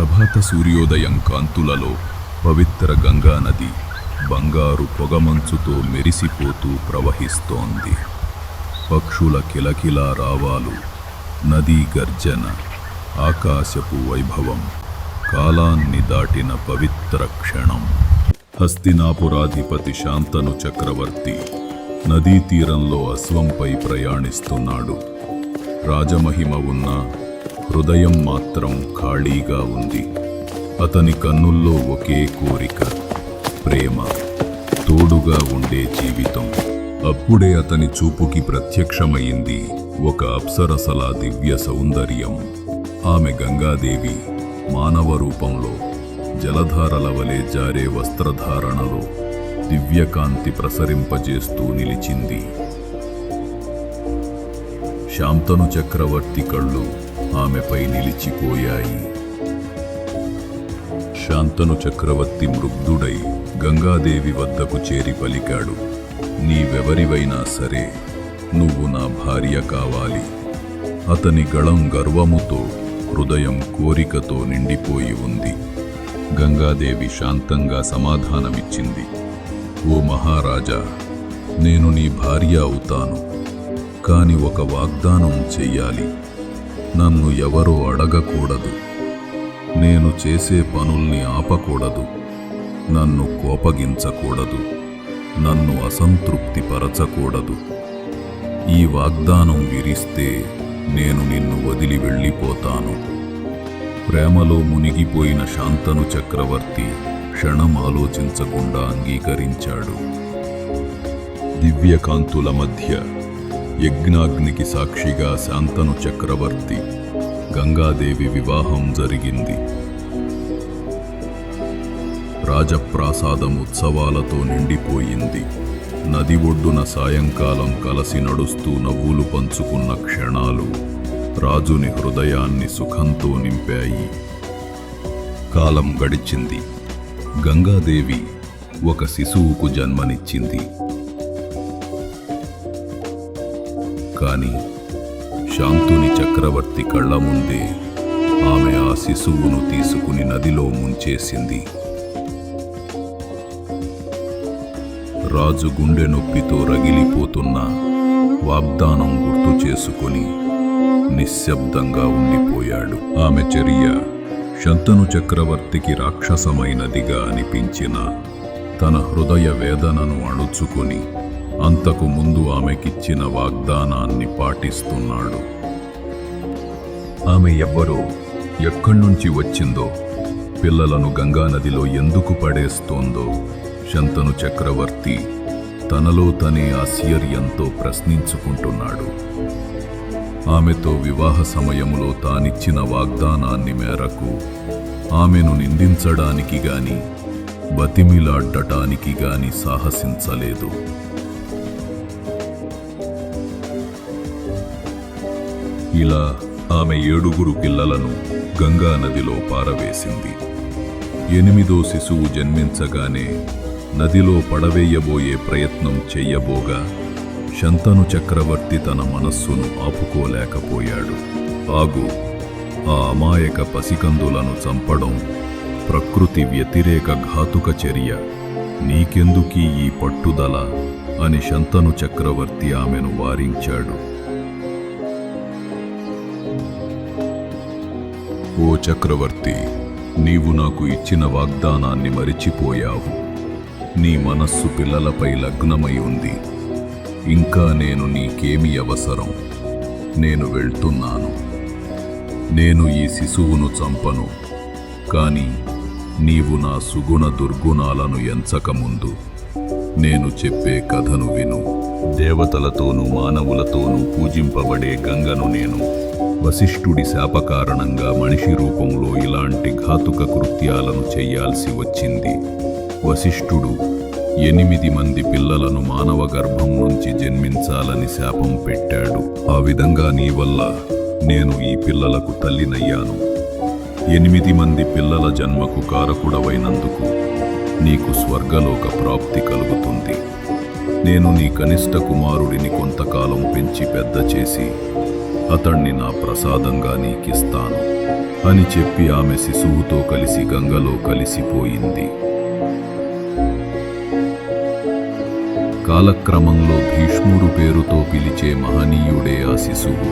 ప్రభాత సూర్యోదయం కాంతులలో పవిత్ర గంగా నది బంగారు పొగమంచుతో మెరిసిపోతూ ప్రవహిస్తోంది. పక్షుల కిలకిలా రావాలు నదీ గర్జన ఆకాశపు వైభవం కాలాన్ని దాటిన పవిత్ర క్షణం. హస్తినాపురాధిపతి శాంతను చక్రవర్తి నదీ తీరంలో అశ్వంపై ప్రయాణిస్తున్నాడు. రాజమహిమ ఉన్న హృదయం మాత్రం ఖాళీగా ఉంది. అతని కన్నుల్లో ఒకే కోరిక ప్రేమ. తోడుగా ఉండే జీవితం. అప్పుడే అతని చూపుకి ప్రత్యక్షమైంది ఒక అప్సరసల దివ్య సౌందర్యం. ఆమె గంగాదేవి మానవ రూపంలో జలధారల వలె జారే వస్త్రధారణలో దివ్యకాంతి ప్రసరింపజేస్తూ నిలిచింది. శాంతను చక్రవర్తి కళ్ళు ఆమెపై నిలిచిపోయాయి. శాంతను చక్రవర్తి మృగ్ధుడై గంగాదేవి వద్దకు చేరి పలికాడు. నీవెవరివైనా సరే నువ్వు నా భార్య కావాలి. అతని గళం గర్వముతో హృదయం కోరికతో నిండిపోయి ఉంది గంగాదేవి శాంతంగా సమాధానమిచ్చింది. ఓ మహారాజా నేను నీ భార్య అవుతాను. కాని ఒక వాగ్దానం చెయ్యాలి. నన్ను ఎవరూ అడగకూడదు. నేను చేసే పనుల్ని ఆపకూడదు. నన్ను కోపగించకూడదు. నన్ను అసంతృప్తిపరచకూడదు. ఈ వాగ్దానం విరిస్తే నేను నిన్ను వదిలి వెళ్ళిపోతాను. ప్రేమలో మునిగిపోయిన శాంతను చక్రవర్తి క్షణం ఆలోచించకుండా అంగీకరించాడు. దివ్యకాంతుల మధ్య యజ్ఞాగ్నికి సాక్షిగా శాంతను చక్రవర్తి గంగాదేవి వివాహం జరిగింది. రాజప్రాసాదం ఉత్సవాలతో నిండిపోయింది. నది ఒడ్డున సాయంకాలం కలసి నడుస్తూ నవ్వులు పంచుకున్న క్షణాలు రాజుని హృదయాన్ని సుఖంతో నింపాయి. కాలం గడిచింది. గంగాదేవి ఒక శిశువుకు జన్మనిచ్చింది. కాని శాంతుని చక్రవర్తి కళ్ళ ముందే ఆమె ఆ శిశువును తీసుకుని నదిలో ముంచేసింది. రాజు గుండె నొప్పితో రగిలిపోతున్న వాగ్దానం గుర్తు చేసుకుని నిశ్శబ్దంగా ఉండిపోయాడు. ఆమె చర్య శంతను చక్రవర్తికి రాక్షసమైనదిగా అనిపించిన తన హృదయ వేదనను అణుచుకొని అంతకు ముందు ఆమెకిచ్చిన వాగ్దానాన్ని పాటిస్తున్నాడు. ఆమె ఎవ్వరో ఎక్కడ్నుంచి వచ్చిందో పిల్లలను గంగానదిలో ఎందుకు పడేస్తోందో శంతను చక్రవర్తి తనలో తనే ఆశ్చర్యంతో ప్రశ్నించుకుంటున్నాడు. ఆమెతో వివాహ సమయములో తానిచ్చిన వాగ్దానాన్ని మేరకు ఆమెను నిందించడానికి గాని బతిమిలాడ్డటానికి గాని సాహసించలేదు. ఇలా ఆమె ఏడుగురు పిల్లలను గంగా నదిలో పారవేసింది. ఎనిమిదో శిశువు జన్మించగానే నదిలో పడవేయబోయే ప్రయత్నం చెయ్యబోగా శంతను చక్రవర్తి తన మనస్సును ఆపుకోలేకపోయాడు. ఆగు ఆ అమాయక పసికందులను చంపడం ప్రకృతి వ్యతిరేక ఘాతుక చర్య. నీకెందుకీ ఈ పట్టుదల? అని శంతను చక్రవర్తి ఆమెను వారించాడు. ఓ చక్రవర్తి నీవు నాకు ఇచ్చిన వాగ్దానాన్ని మరిచిపోయావు. నీ మనస్సు పిల్లలపై లగ్నమై ఉంది. ఇంకా నేను నీకేమి అవసరం. నేను వెళ్తున్నాను. నేను ఈ శిశువును చంపను. కానీ నీవు నా సుగుణ దుర్గుణాలను ఎంచకముందు నేను చెప్పే కథను విను. దేవతలతోనూ మానవులతోనూ పూజింపబడే గంగను నేను వశిష్ఠుడి శాప కారణంగా మనిషి రూపంలో ఇలాంటి ఘాతుక కృత్యాలను చేయాల్సి వచ్చింది. వశిష్ఠుడు ఎనిమిది మంది పిల్లలను మానవ గర్భం నుంచి జన్మించాలని శాపం పెట్టాడు. ఆ విధంగా నీ వల్ల నేను ఈ పిల్లలకు తల్లినయ్యాను. ఎనిమిది మంది పిల్లల జన్మకు కారకుడవైనందుకు నీకు స్వర్గలోక ప్రాప్తి కలుగుతుంది. నేను నీ కనిష్ట కుమారుడిని కొంతకాలం పెంచి పెద్ద చేసి అతణ్ణి నా ప్రసాదంగా నీకిస్తాను అని చెప్పి ఆమె శిశువుతో కలిసి గంగలో కలిసిపోయింది. కాలక్రమంలో భీష్ముడు పేరుతో పిలిచే మహనీయుడే ఆ శిశువు.